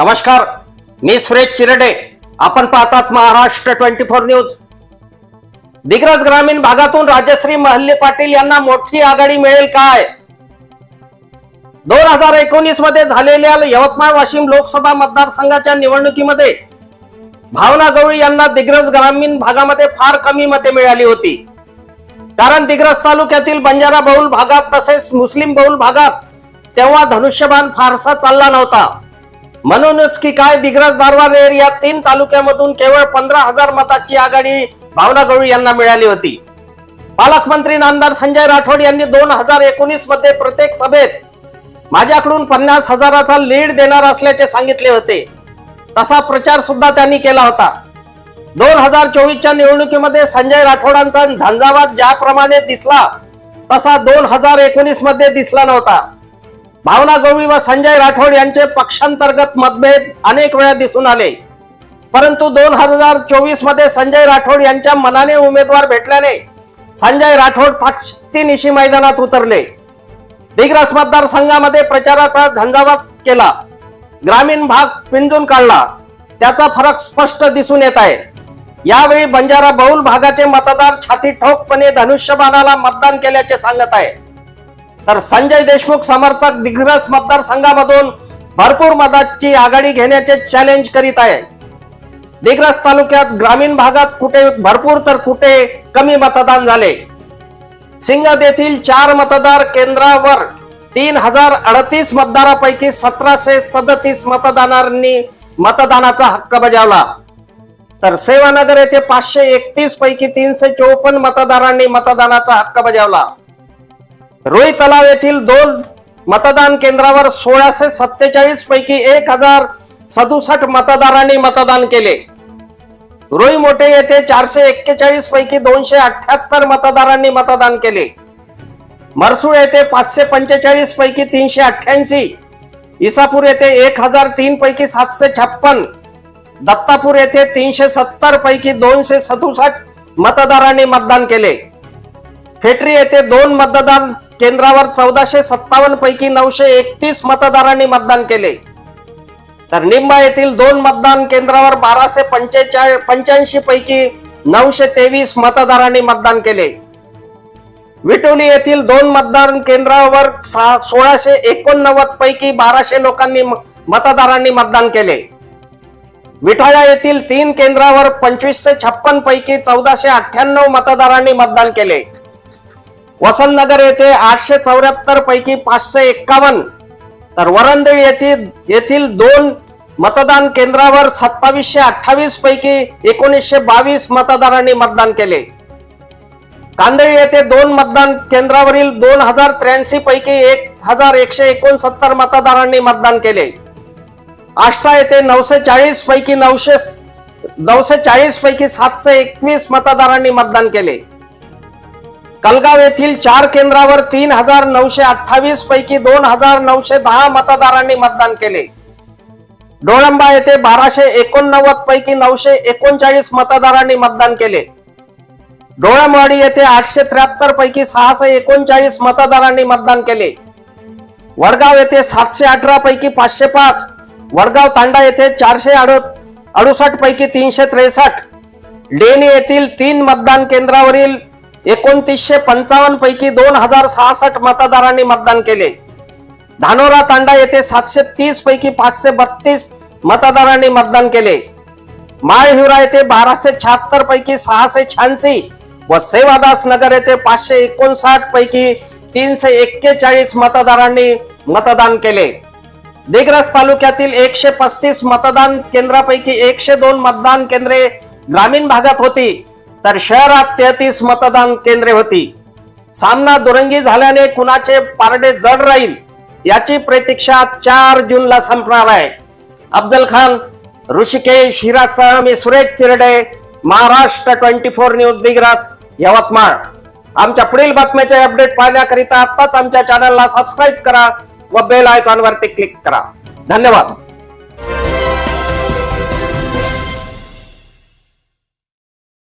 नमस्कार मी सुरेश चिरडे. आपण पाहतात Maharashtra twenty four news. Digras ग्रामीण भागातून राजश्री महल्ले पाटील यांना मोठी आघाडी मिळेल काय? दोन हजार एकोणीसमध्ये झालेल्या यवतमाळ वाशिम लोकसभा मतदारसंघाच्या निवडणुकीमध्ये भावना गवळी यांना दिग्रज ग्रामीण भागामध्ये फार कमी मते मिळाली होती. कारण दिग्रज तालुक्यातील बंजारा बहुल भागात तसेच मुस्लिम बहुल भागात तेव्हा धनुष्यबाण फारसा चालला नव्हता. म्हणूनच की काय दिग्रज दारवार या तीन तालुक्यामधून केवळ पंधरा हजार मताची आघाडी भावना गवळी यांना मिळाली होती. पालकमंत्री नामदार संजय राठोड यांनी दोन हजार एकोणीसमध्ये प्रत्येक सभेत माझ्याकडून पन्नास हजाराचा लीड देणार असल्याचे सांगितले होते. तसा प्रचार सुद्धा त्यांनी केला होता. दोन हजार चोवीसच्या निवडणुकीमध्ये संजय राठोडांचा झंझावात ज्याप्रमाणे दिसला तसा दोन हजार एकोणीसमध्ये दिसला नव्हता. भावना गवळी व संजय राठोड यांचे पक्षांतर्गत मतभेद अनेक वेळा दिसून आले. परंतु दोन हजार चोवीसमध्ये संजय राठोड यांच्या मनाने उमेदवार भेटल्याने संजय राठोड ताकदीनिशी मैदानात उतरले. दिग्रस मतदारसंघामध्ये प्रचाराचा झंझावात केला. ग्रामीण भाग पिंजून काढला. त्याचा फरक स्पष्ट दिसून येत आहे. यावेळी बंजारा बहुल भागाचे मतदार छाती ठोकपणे धनुष्यबाणाला मतदान केल्याचे सांगत आहे. तर संजय देशमुख समर्थक दिग्रस मतदारसंघामधून भरपूर मताची आघाडी घेण्याचे चॅलेंज करीत आहे. दिग्रस तालुक्यात ग्रामीण भागात कुठे भरपूर तर कुठे कमी मतदान झाले. सिंगद येथील चार मतदार केंद्रावर तीन हजार अडतीस मतदारापैकी सतराशे सदतीस मतदारांनी मतदानाचा हक्क बजावला. तर सेवानगर येथे पाचशे एकतीस पैकी तीनशे चोपन्न मतदारांनी मतदानाचा हक्क बजावला. रोई तलाव येथील दोन मतदान केंद्रावर सोळाशे सत्तेचाळीस पैकी एक हजार सदुसष्ट मतदारांनी मतदान केले. रोई मोठे येथे चारशे एक्केचाळीस पैकी दोनशे अठ्याहत्तर मतदारांनी मतदान केले. मरसूळ येथे पाचशे पंचेचाळीस पैकी तीनशे अठ्याऐंशी इसापूर येथे एक हजार तीन पैकी सातशे छप्पन. दत्तापूर येथे तीनशे सत्तर पैकी दोनशे सदुसष्ट मतदारांनी मतदान केले. फेटरी येथे दोन मतदान केंद्रावर चौदाशे सत्तावन्न पैकी नऊशे एकतीस मतदारांनी मतदान केले. तर निंबा येथील दोन मतदान केंद्रावर बाराशे पंचेचाळीस पंच्याऐंशी पैकी नऊशे तेवीस मतदारांनी मतदान केले. विटोली येथील दोन मतदान केंद्रावर सोळाशे एकोणनव्वद पैकी बाराशे लोकांनी मतदारांनी मतदान केले. विठाळा येथील तीन केंद्रावर पंचवीसशे छप्पन पैकी चौदाशे अठ्ठ्याण्णव मतदारांनी मतदान केले. वसंतनगर येथे आठशे चौऱ्याहत्तर पैकी पाचशे एक्कावन्न. तर वरंदळी येथील येथील दोन मतदान केंद्रावर सत्तावीसशे अठ्ठावीस पैकी एकोणीसशे बावीस मतदारांनी मतदान केले. कांदळी येथे दोन मतदान केंद्रावरील दोन हजार त्र्याऐंशी पैकी एक हजार एकशे एकोणसत्तर मतदारांनी मतदान केले. आष्टा येथे नऊशे चाळीस पैकी नऊशे नऊशे चाळीस पैकी सातशे एकवीस मतदारांनी मतदान केले. कलगाव येथील चार केंद्रावर तीन हजार नऊशे अठ्ठावीस पैकी दोन हजार नऊशे दहा मतदारांनी मतदान केले. डोळंबा येथे बाराशे एकोणनव्वद पैकी नऊशे एकोणचाळीस मतदारांनी मतदान केले. डोळमवाडी येथे आठशे त्र्याहत्तर पैकी सहाशे एकोणचाळीस मतदारांनी मतदान केले. वडगाव येथे सातशे अठरा पैकी पाचशे पाच. वडगाव तांडा येथे चारशे अडुसष्ट पैकी तीनशे त्रेसष्ट. लेणी येथील तीन मतदान केंद्रावरील एकोणतीसशे पंचावन्न पैकी दोन हजार सहासष्ट मतदारांनी मतदान केले. धानोरा तांडा येथे सातशे तीस पैकी पाचशे बत्तीस मतदारांनी मतदान केले. माळहिवरा येथे बाराशे शहात्तर पैकी सहाशे शहाऐंशी व सेवादास नगर येथे पाचशे एकोणसाठ पैकी तीनशे एक्केचाळीस मतदारांनी मतदान केले. दिग्रस तालुक्यातील एकशे पस्तीस मतदान केंद्रापैकी एकशे दोन मतदान केंद्रे ग्रामीण भागात होती. तर शहरात तेहतीस मतदान केंद्रे होती. सामना दुरंगी झाल्याने कुणाचे पारडे जड राहील याची प्रतीक्षा चार जूनला संपणार आहे. अफजल खान ऋषिकेश हिरासह मी Suresh Chirade Maharashtra twenty four news Digras Yavatmal. आमच्या पुढील बातम्याचे अपडेट पाहण्याकरिता आत्ताच आमच्या चॅनलला सबस्क्राईब करा व बेल आयकॉनवरती क्लिक करा. धन्यवाद.